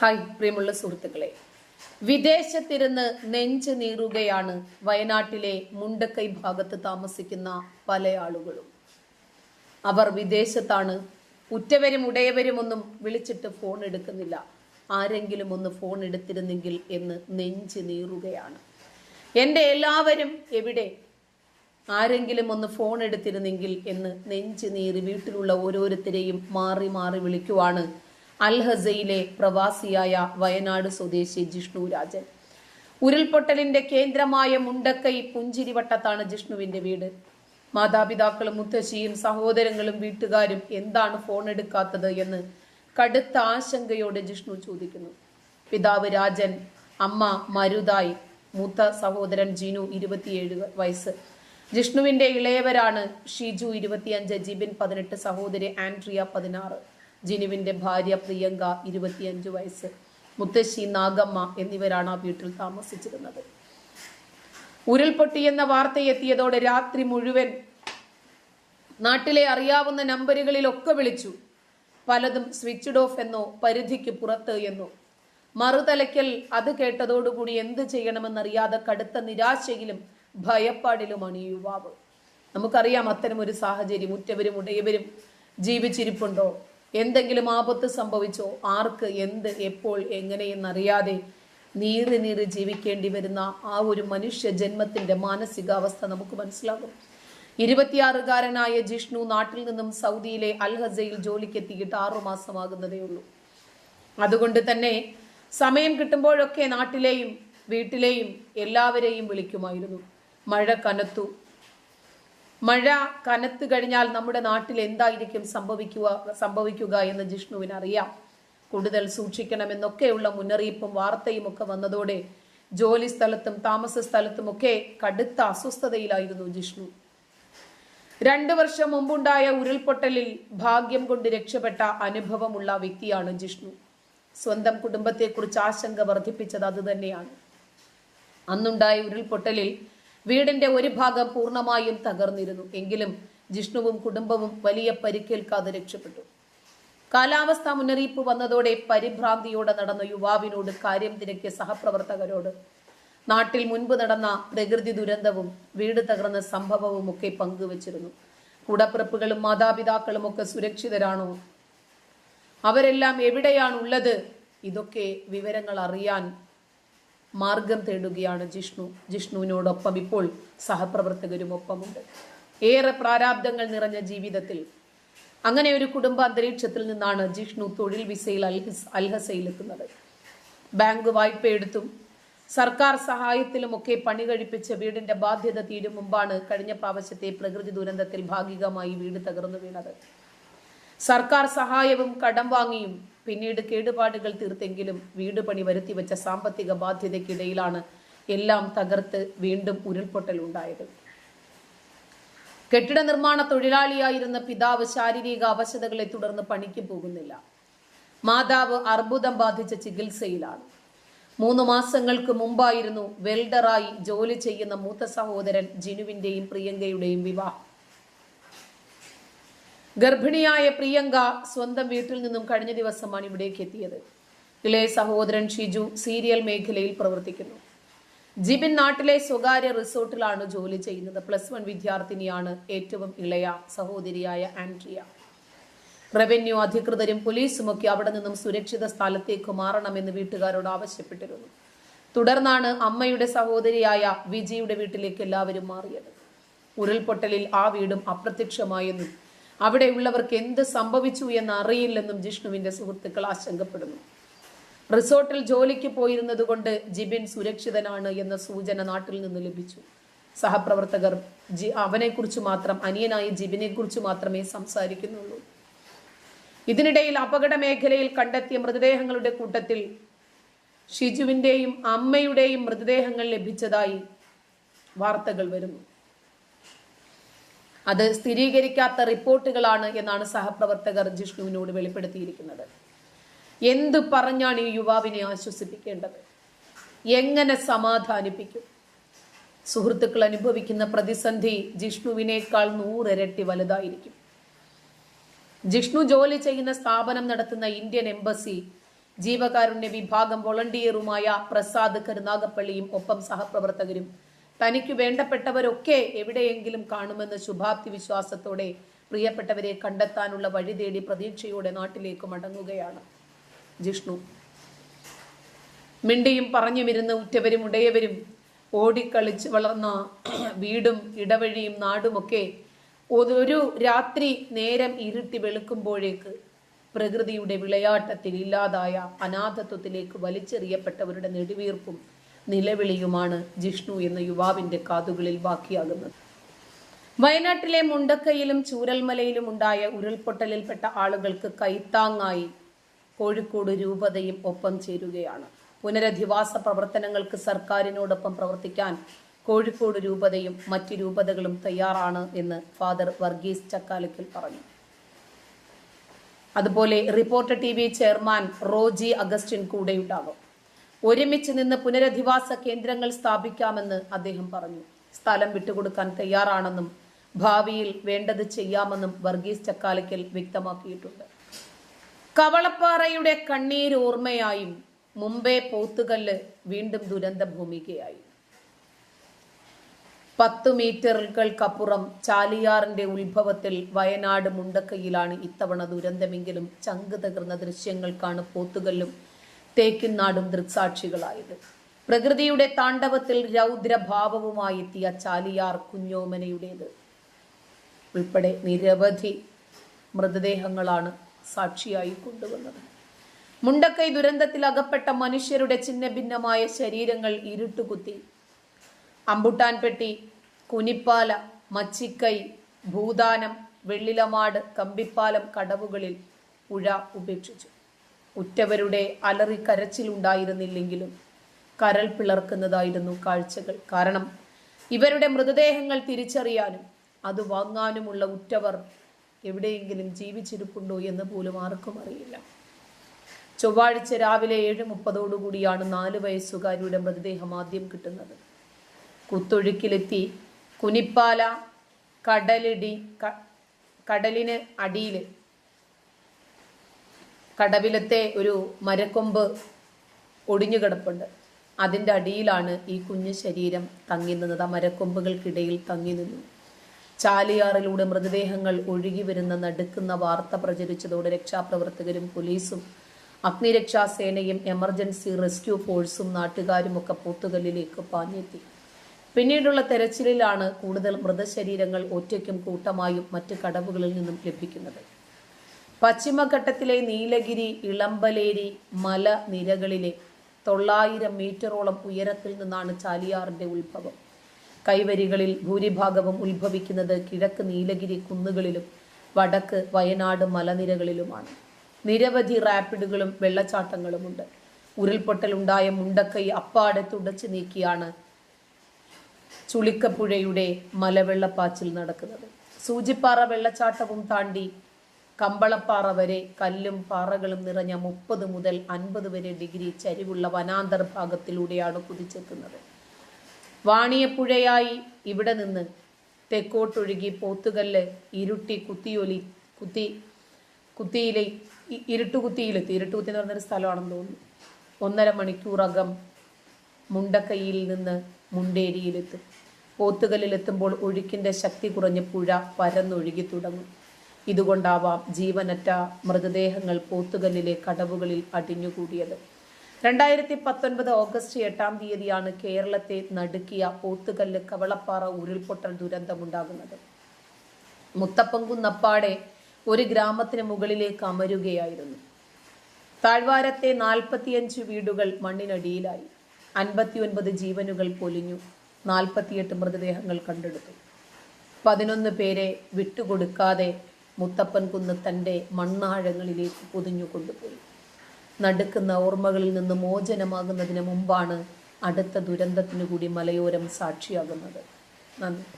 Hi പ്രിയമുള്ള സുഹൃത്തുക്കളെ. വിദേശത്തിരുന്ന് നെഞ്ച് നീറുകയാണ് വയനാട്ടിലെ മുണ്ടക്കൈ ഭാഗത്ത് താമസിക്കുന്ന പല ആളുകളും. അവർ വിദേശത്താണ്. ഉറ്റവരും ഉടയവരും ഒന്നും വിളിച്ചിട്ട് ഫോൺ എടുക്കുന്നില്ല. ആരെങ്കിലും ഒന്ന് ഫോൺ എടുത്തിരുന്നെങ്കിൽ എന്ന് നെഞ്ച് നീറുകയാണ്. എന്റെ എല്ലാവരും എവിടെ? ആരെങ്കിലും ഒന്ന് ഫോൺ എടുത്തിരുന്നെങ്കിൽ എന്ന് നെഞ്ച് നീറി വീട്ടിലുള്ള ഓരോരുത്തരെയും മാറി മാറി വിളിക്കുവാണ് അൽഹസയിലെ പ്രവാസിയായ വയനാട് സ്വദേശി ജിഷ്ണു രാജൻ. ഉരുൾപൊട്ടലിന്റെ കേന്ദ്രമായ മുണ്ടക്കൈ പുഞ്ചിരിവട്ടത്താണ് ജിഷ്ണുവിന്റെ വീട്. മാതാപിതാക്കളും മുത്തശ്ശിയും സഹോദരങ്ങളും വീട്ടുകാരും എന്താണ് ഫോൺ എടുക്കാത്തത് എന്ന് കടുത്ത ആശങ്കയോടെ ജിഷ്ണു ചോദിക്കുന്നു. പിതാവ് രാജൻ അമ്മ മരുതായി മൂത്ത സഹോദരൻ ജിനു ഇരുപത്തിയേഴ് വയസ്സ്. ജിഷ്ണുവിന്റെ ഇളയവരാണ് ഷിജു ഇരുപത്തിയഞ്ച് ജിബിൻ പതിനെട്ട് സഹോദരി ആൻഡ്രിയ പതിനാറ്. ജിനുവിന്റെ ഭാര്യ പ്രിയങ്ക ഇരുപത്തിയഞ്ച് വയസ്സ്. മുത്തശ്ശി നാഗമ്മ എന്നിവരാണ് ആ വീട്ടിൽ താമസിച്ചിരുന്നത്. ഉരുൾപൊട്ടി എന്ന വാർത്തയെത്തിയതോടെ രാത്രി മുഴുവൻ നാട്ടിലെ അറിയാവുന്ന നമ്പറുകളിലൊക്കെ വിളിച്ചു. പലതും സ്വിച്ച്ഡ് ഓഫ് എന്നോ പരിധിക്ക് പുറത്ത് എന്നോ. മറുതലയ്ക്കൽ അത് കേട്ടതോടുകൂടി എന്ത് ചെയ്യണമെന്നറിയാതെ കടുത്ത നിരാശയിലും ഭയപ്പാടിലുമാണ് ഈ യുവാവ്. നമുക്കറിയാം അത്തരം ഒരു സാഹചര്യം ഉറ്റവരും ഉടയവരും ജീവിച്ചിരിപ്പുണ്ടോ? എന്തെങ്കിലും ആപത്ത് സംഭവിച്ചോ? ആർക്ക് എന്ത് എപ്പോൾ എങ്ങനെയെന്നറിയാതെ നീറി നീറി ജീവിക്കേണ്ടി വരുന്ന ആ ഒരു മനുഷ്യ ജന്മത്തിന്റെ മാനസികാവസ്ഥ നമുക്ക് മനസ്സിലാകും. ഇരുപത്തിയാറുകാരനായ ജിഷ്ണു നാട്ടിൽ നിന്നും സൗദിയിലെ അൽഹസയിൽ ജോലിക്കെത്തിയിട്ട് ആറുമാസമാകുന്നതേ ഉള്ളൂ. അതുകൊണ്ട് തന്നെ സമയം കിട്ടുമ്പോഴൊക്കെ നാട്ടിലെയും വീട്ടിലെയും എല്ലാവരെയും വിളിക്കുമായിരുന്നു. മഴ കനത്തു മഴ കനത്തു കഴിഞ്ഞാൽ നമ്മുടെ നാട്ടിൽ എന്തായിരിക്കും സംഭവിക്കുക സംഭവിക്കുക എന്ന് ജിഷ്ണുവിന് അറിയാം കൂടുതൽ സൂക്ഷിക്കണമെന്നൊക്കെയുള്ള മുന്നറിയിപ്പും വാർത്തയും ഒക്കെ വന്നതോടെ ജോലി സ്ഥലത്തും താമസ സ്ഥലത്തും ഒക്കെ കടുത്ത അസ്വസ്ഥതയിലായിരുന്നു ജിഷ്ണു. രണ്ടു വർഷം മുമ്പുണ്ടായ ഉരുൾപൊട്ടലിൽ ഭാഗ്യം കൊണ്ട് രക്ഷപ്പെട്ട അനുഭവമുള്ള വ്യക്തിയാണ് ജിഷ്ണു. സ്വന്തം കുടുംബത്തെക്കുറിച്ച് ആശങ്ക വർദ്ധിപ്പിച്ചത് അതുതന്നെയാണ്. അന്നുണ്ടായ ഉരുൾപൊട്ടലിൽ വീടിന്റെ ഒരു ഭാഗം പൂർണമായും തകർന്നിരുന്നു. എങ്കിലും ജിഷ്ണുവും കുടുംബവും വലിയ പരിക്കേൽക്കാതെ രക്ഷപ്പെട്ടു. കാലാവസ്ഥാ മുന്നറിയിപ്പ് വന്നതോടെ പരിഭ്രാന്തിയോടെ നടന്ന യുവാവിനോട് കാര്യം തിരക്കിയ സഹപ്രവർത്തകരോട് നാട്ടിൽ മുൻപ് നടന്ന പ്രകൃതി ദുരന്തവും വീട് തകർന്ന സംഭവവും ഒക്കെ പങ്കുവച്ചിരുന്നു. കൂടപ്പിറപ്പുകളും മാതാപിതാക്കളും ഒക്കെ സുരക്ഷിതരാണോ? അവരെല്ലാം എവിടെയാണുള്ളത്? ഇതൊക്കെ വിവരങ്ങൾ അറിയാൻ മാർഗം തേടുകയാണ് ജിഷ്ണു. ജിഷ്ണുവിനോടൊപ്പം ഇപ്പോൾ സഹപ്രവർത്തകരും ഒപ്പമുണ്ട് ഏറെ പ്രാരാബ്ദങ്ങൾ നിറഞ്ഞ ജീവിതത്തിൽ. അങ്ങനെ ഒരു കുടുംബ അന്തരീക്ഷത്തിൽ നിന്നാണ് ജിഷ്ണു തൊഴിൽ വിസയിൽ അൽഹസ് അൽഹസയിലെത്തുന്നത്. ബാങ്ക് വായ്പ എടുത്തും സർക്കാർ സഹായത്തിലുമൊക്കെ പണി കഴിപ്പിച്ച വീടിന്റെ ബാധ്യത തീരും മുമ്പാണ് കഴിഞ്ഞ പ്രാവശ്യത്തെ പ്രകൃതി ദുരന്തത്തിൽ ഭാഗികമായി വീട് തകർന്നു വീണത്. സർക്കാർ സഹായവും കടം വാങ്ങിയും പിന്നീട് കേടുപാടുകൾ തീർത്തെങ്കിലും വീട് പണി വരുത്തിവെച്ച സാമ്പത്തിക ബാധ്യതയ്ക്കിടയിലാണ് എല്ലാം തകർത്ത് വീണ്ടും ഉരുൾപൊട്ടൽ ഉണ്ടായത്. കെട്ടിട നിർമ്മാണ തൊഴിലാളിയായിരുന്ന പിതാവ് ശാരീരിക അവശതകളെ തുടർന്ന് പണിക്ക് പോകുന്നില്ല. മാതാവ് അർബുദം ബാധിച്ച ചികിത്സയിലാണ്. മൂന്ന് മാസങ്ങൾക്ക് മുമ്പായിരുന്നു വെൽഡറായി ജോലി ചെയ്യുന്ന മൂത്ത സഹോദരൻ ജിനുവിന്റെയും പ്രിയങ്കയുടെയും വിവാഹം. ഗർഭിണിയായ പ്രിയങ്ക സ്വന്തം വീട്ടിൽ നിന്നും കഴിഞ്ഞ ദിവസമാണ് ഇവിടേക്ക് എത്തിയത്. ഇളയ സഹോദരൻ ഷിജു സീരിയൽ മേഖലയിൽ പ്രവർത്തിക്കുന്നു. ജിബിൻ നാട്ടിലെ സ്വകാര്യ റിസോർട്ടിലാണ് ജോലി ചെയ്യുന്നത്. പ്ലസ് വൺ വിദ്യാർത്ഥിനിയാണ് ഏറ്റവും ഇളയ സഹോദരിയായ ആൻഡ്രിയ. റവന്യൂ അധികൃതരും പോലീസുമൊക്കെ അവിടെ നിന്നും സുരക്ഷിത സ്ഥലത്തേക്ക് മാറണമെന്ന് വീട്ടുകാരോട് ആവശ്യപ്പെട്ടിരുന്നു. തുടർന്നാണ് അമ്മയുടെ സഹോദരിയായ വിജിയുടെ വീട്ടിലേക്ക് എല്ലാവരും മാറിയത്. ഉരുൾപൊട്ടലിൽ ആ വീടും അപ്രത്യക്ഷമായെന്നും അവിടെയുള്ളവർക്ക് എന്ത് സംഭവിച്ചു എന്ന് അറിയില്ലെന്നും ജിഷ്ണുവിന്റെ സുഹൃത്തുക്കൾ ആശങ്കപ്പെടുന്നു. റിസോർട്ടിൽ ജോലിക്ക് പോയിരുന്നത് കൊണ്ട് ജിബിൻ സുരക്ഷിതനാണ് എന്ന സൂചന നാട്ടിൽ നിന്ന് ലഭിച്ചു. സഹപ്രവർത്തകർ ജി അവനെക്കുറിച്ച് മാത്രം അനിയനായ ജിബിനെ കുറിച്ച് മാത്രമേ സംസാരിക്കുന്നുള്ളൂ. ഇതിനിടയിൽ അപകട മേഖലയിൽ കണ്ടെത്തിയ മൃതദേഹങ്ങളുടെ കൂട്ടത്തിൽ ഷിജുവിന്റെയും അമ്മയുടെയും മൃതദേഹങ്ങൾ ലഭിച്ചതായി വാർത്തകൾ വരുന്നു. അത് സ്ഥിരീകരിക്കാത്ത റിപ്പോർട്ടുകളാണ് എന്നാണ് സഹപ്രവർത്തകർ ജിഷ്ണുവിനോട് വെളിപ്പെടുത്തിയിരിക്കുന്നത്. എന്തു പറഞ്ഞാണ് ഈ യുവാവിനെ ആശ്വസിപ്പിക്കേണ്ടത്? എങ്ങനെ സമാധാനിപ്പിക്കും? സുഹൃത്തുക്കൾ അനുഭവിക്കുന്ന പ്രതിസന്ധി ജിഷ്ണുവിനേക്കാൾ നൂറിരട്ടി വലുതായിരിക്കും. ജിഷ്ണു ജോലി ചെയ്യുന്ന സ്ഥാപനം നടത്തുന്ന ഇന്ത്യൻ എംബസി ജീവകാരുണ്യ വിഭാഗം വോളണ്ടിയറുമായ പ്രസാദ് കരുനാഗപ്പള്ളിയും ഒപ്പം സഹപ്രവർത്തകരും തനിക്ക് വേണ്ടപ്പെട്ടവരൊക്കെ എവിടെയെങ്കിലും കാണുമെന്ന ശുഭാപ്തി വിശ്വാസത്തോടെ പ്രിയപ്പെട്ടവരെ കണ്ടെത്താനുള്ള വഴി തേടി പ്രതീക്ഷയോടെ നാട്ടിലേക്ക് മടങ്ങുകയാണ് ജിഷ്ണു. മിണ്ടിയും പറഞ്ഞുമിരുന്ന് ഉറ്റവരും ഉടയവരും ഓടിക്കളിച്ച് വളർന്ന വീടും ഇടവഴിയും നാടുമൊക്കെ ഒരു രാത്രി നേരം ഇരുട്ടി വെളുക്കുമ്പോഴേക്ക് പ്രകൃതിയുടെ വിളയാട്ടത്തിൽ ഇല്ലാതായ അനാഥത്വത്തിലേക്ക് വലിച്ചെറിയപ്പെട്ടവരുടെ നെടുവീർപ്പും നിലവിളിയുമാണ് ജിഷ്ണു എന്ന യുവാവിന്റെ കാതുകളിൽ ബാക്കിയാകുന്നത് വയനാട്ടിലെ മുണ്ടക്കയിലും ചൂരൽമലയിലും ഉണ്ടായ ഉരുൾപൊട്ടലിൽപ്പെട്ട ആളുകൾക്ക് കൈത്താങ്ങായി കോഴിക്കോട് രൂപതയും ഒപ്പം ചേരുകയാണ്. പുനരധിവാസ പ്രവർത്തനങ്ങൾക്ക് സർക്കാരിനോടൊപ്പം പ്രവർത്തിക്കാൻ കോഴിക്കോട് രൂപതയും മറ്റ് രൂപതകളും തയ്യാറാണ് എന്ന് ഫാദർ വർഗീസ് ചക്കാലക്കൽ പറഞ്ഞു. അതുപോലെ Reporter T V chairman Roji Augustine കൂടെയുണ്ടാകും. ഒരുമിച്ച് നിന്ന് പുനരധിവാസ കേന്ദ്രങ്ങൾ സ്ഥാപിക്കാമെന്ന് അദ്ദേഹം പറഞ്ഞു. സ്ഥലം വിട്ടുകൊടുക്കാൻ തയ്യാറാണെന്നും ഭാവിയിൽ വേണ്ടത് ചെയ്യാമെന്നും വർഗീസ് ചക്കാലിക്കൽ വ്യക്തമാക്കിയിട്ടുണ്ട്. കവളപ്പാറയുടെ കണ്ണീർ ഓർമ്മയായും മുംബൈ പോത്തുകല്ല് വീണ്ടും ദുരന്ത ഭൂമികയായി പത്ത് മീറ്ററുകൾക്കപ്പുറം ചാലിയാറിന്റെ ഉത്ഭവത്തിൽ വയനാട് മുണ്ടക്കയിലാണ് ഇത്തവണ ദുരന്തമെങ്കിലും ചങ്ക് തകർന്ന ദൃശ്യങ്ങൾക്കാണ് പോത്തുകല്ലും തേക്കിൻനാടും ദൃക്സാക്ഷികളായത്. പ്രകൃതിയുടെ താണ്ഡവത്തിൽ രൗദ്രഭാവവുമായി എത്തിയ ചാലിയാർ കുഞ്ഞോമനയുടേത്. ഉൾപ്പെടെ നിരവധി മൃതദേഹങ്ങളാണ് സാക്ഷിയായി കൊണ്ടുവന്നത്. മുണ്ടക്കൈ ദുരന്തത്തിൽ അകപ്പെട്ട മനുഷ്യരുടെ ചിഹ്ന ഭിന്നമായ ശരീരങ്ങൾ ഇരുട്ടുകുത്തി. അമ്പുട്ടാൻപെട്ടി കുനിപ്പാല മച്ചിക്കൈ ഭൂദാനം വെള്ളിലമാട് കമ്പിപ്പാലം കടവുകളിൽ പുഴ ഉപേക്ഷിച്ചു. ഉറ്റവരുടെ അലറി കരച്ചിലുണ്ടായിരുന്നില്ലെങ്കിലും കരൾ പിളർക്കുന്നതായിരുന്നു കാഴ്ചകൾ. കാരണം ഇവരുടെ മൃതദേഹങ്ങൾ തിരിച്ചറിയാനും അത് വാങ്ങാനുമുള്ള ഉറ്റവർ എവിടെയെങ്കിലും ജീവിച്ചിരിപ്പുണ്ടോ എന്ന് പോലും ആർക്കും അറിയില്ല. ചൊവ്വാഴ്ച രാവിലെ ഏഴ് മുപ്പതോടുകൂടിയാണ് നാല് വയസ്സുകാരിയുടെ മൃതദേഹം ആദ്യം കിട്ടുന്നത്. കുത്തൊഴുക്കിലെത്തി കുനിപ്പാല കടലിടി കടലിന് അടിയിൽ കടവിലത്തെ ഒരു മരക്കൊമ്പ് ഒടിഞ്ഞു കിടപ്പുണ്ട്. അതിന്റെ അടിയിലാണ് ഈ കുഞ്ഞു ശരീരം തങ്ങി നിന്നത്. ആ മരക്കൊമ്പുകൾക്കിടയിൽ തങ്ങി നിന്നു. ചാലിയാറിലൂടെ മൃതദേഹങ്ങൾ ഒഴുകി വരുന്ന നടുക്കുന്ന വാർത്ത പ്രചരിച്ചതോടെ രക്ഷാപ്രവർത്തകരും പോലീസും അഗ്നിരക്ഷാസേനയും എമർജൻസി റെസ്ക്യൂ ഫോഴ്സും നാട്ടുകാരും ഒക്കെ പോത്തുകല്ലിലേക്ക് പാഞ്ഞെത്തി. പിന്നീടുള്ള തെരച്ചിലിലാണ് കൂടുതൽ മൃതശരീരങ്ങൾ ഒറ്റയ്ക്കും കൂട്ടമായും മറ്റ് കടവുകളിൽ നിന്നും ലഭിക്കുന്നത്. പശ്ചിമഘട്ടത്തിലെ നീലഗിരി ഇളമ്പലേരി മല നിരകളിലെ തൊള്ളായിരം മീറ്ററോളം ഉയരത്തിൽ നിന്നാണ് ചാലിയാറിന്റെ ഉത്ഭവം. കൈവരികളിൽ ഭൂരിഭാഗവും ഉത്ഭവിക്കുന്നത് കിഴക്ക് നീലഗിരി കുന്നുകളിലും വടക്ക് വയനാട് മലനിരകളിലുമാണ്. നിരവധി റാപ്പിഡുകളും വെള്ളച്ചാട്ടങ്ങളുമുണ്ട്. ഉരുൾപൊട്ടലുണ്ടായ മുണ്ടക്കൈ അപ്പാടെ തുടച്ചു നീക്കിയാണ് ചുളിക്കപ്പുഴയുടെ മലവെള്ളപ്പാച്ചിൽ നടക്കുന്നത്. സൂചിപ്പാറ വെള്ളച്ചാട്ടവും താണ്ടി കമ്പളപ്പാറ വരെ കല്ലും പാറകളും നിറഞ്ഞ മുപ്പത് മുതൽ അൻപത് വരെ ഡിഗ്രി ചരിവുള്ള വനാന്തർ ഭാഗത്തിലൂടെയാണ് കുതിച്ചെത്തുന്നത്. വാണിയപ്പുഴയായി ഇവിടെ നിന്ന് തെക്കോട്ടൊഴുകി പോത്തുകല്ല് ഇരുട്ടി കുത്തിയൊലി കുത്തി കുത്തിയിലെ ഇരുട്ടുകുത്തിയിലെത്തി. ഇരുട്ടുകുത്തി എന്ന് പറഞ്ഞൊരു സ്ഥലമാണെന്ന് തോന്നുന്നു. ഒന്നര മണിക്കൂറകം മുണ്ടക്കൈയിൽ നിന്ന് മുണ്ടേരിയിലെത്തും. പോത്തുകല്ലിലെത്തുമ്പോൾ ഒഴുക്കിന്റെ ശക്തി കുറഞ്ഞ പുഴ പരന്നൊഴുകി തുടങ്ങും. ഇതുകൊണ്ടാവാം ജീവനറ്റ മൃതദേഹങ്ങൾ പോത്തുകല്ലിലെ കടവുകളിൽ അടിഞ്ഞുകൂടിയത്. രണ്ടായിരത്തി പത്തൊൻപത് ഓഗസ്റ്റ് എട്ടാം തീയതിയാണ് കേരളത്തെ നടുക്കിയ പോത്തുകല്ല് കവളപ്പാറ ഉരുൾപൊട്ടൽ ദുരന്തമുണ്ടാകുന്നത്. മുത്തപ്പങ്കുന്നപ്പാടെ ഒരു ഗ്രാമത്തിന് മുകളിലേക്ക് അമരുകയായിരുന്നു. താഴ്വാരത്തെ നാൽപ്പത്തിയഞ്ച് വീടുകൾ മണ്ണിനടിയിലായി. അൻപത്തിയൊൻപത് ജീവനുകൾ പൊലിഞ്ഞു. നാൽപ്പത്തിയെട്ട് മൃതദേഹങ്ങൾ കണ്ടെടുത്തു. പതിനൊന്ന് പേരെ വിട്ടുകൊടുക്കാതെ മുത്തപ്പൻ കുന്ന് തന്റെ മണ്ണാഴങ്ങളിലേക്ക് പൊതിഞ്ഞു കൊണ്ടുപോയി. നടുക്കുന്ന ഓർമ്മകളിൽ നിന്ന് മോചനമാകുന്നതിന് മുമ്പാണ് അടുത്ത ദുരന്തത്തിനു കൂടി മലയോരം സാക്ഷിയാകുന്നത്. നന്ദി.